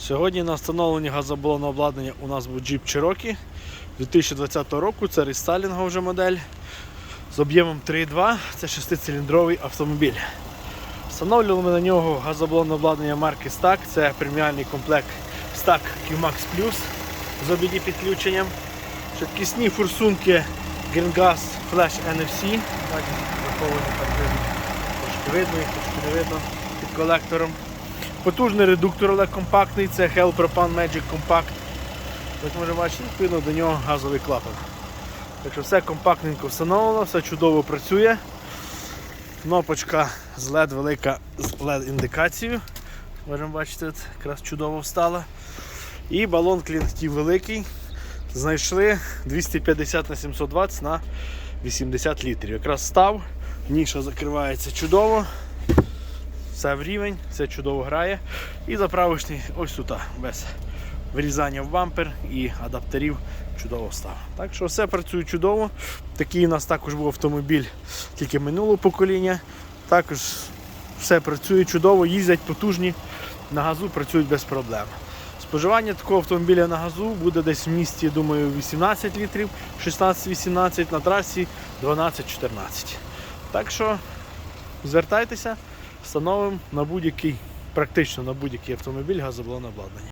Сьогодні на встановленні газобалонного обладнання у нас був Jeep Cherokee 2020 року. Це рестайлінгова вже модель з об'ємом 3,2. Це 6-циліндровий автомобіль. Встановлювали ми на нього газоблонне обладнання марки Stack. Це преміальний комплект Stack QMAX Plus з обіді підключенням. Швидкісні форсунки Greengas Flash NFC. Так. Трошки видно, їх трошки не видно під колектором. Потужний редуктор, але компактний, це Hell Propan Magic Compact. Як можемо бачити, відповідно до нього газовий клапан. Так що все компактненько встановлено, все чудово працює. Кнопочка з LED велика з LED індикацією. Можемо бачити, якраз чудово встала. І балон клінтів великий. Знайшли 250 на 720 на 80 літрів. Якраз став, ніша закривається чудово. Все в рівень, все чудово грає. І заправочний ось тут, без врізання в бампер і адаптерів чудово став. Так що все працює чудово. Такий у нас також був автомобіль тільки минулого покоління. Також все працює чудово, їздять потужні, на газу працюють без проблем. Споживання такого автомобіля на газу буде десь в місті, думаю, 18 літрів, 16-18 на трасі 12-14. Так що звертайтеся, встановимо на будь-який, практично на будь-який автомобіль газоблонне обладнання.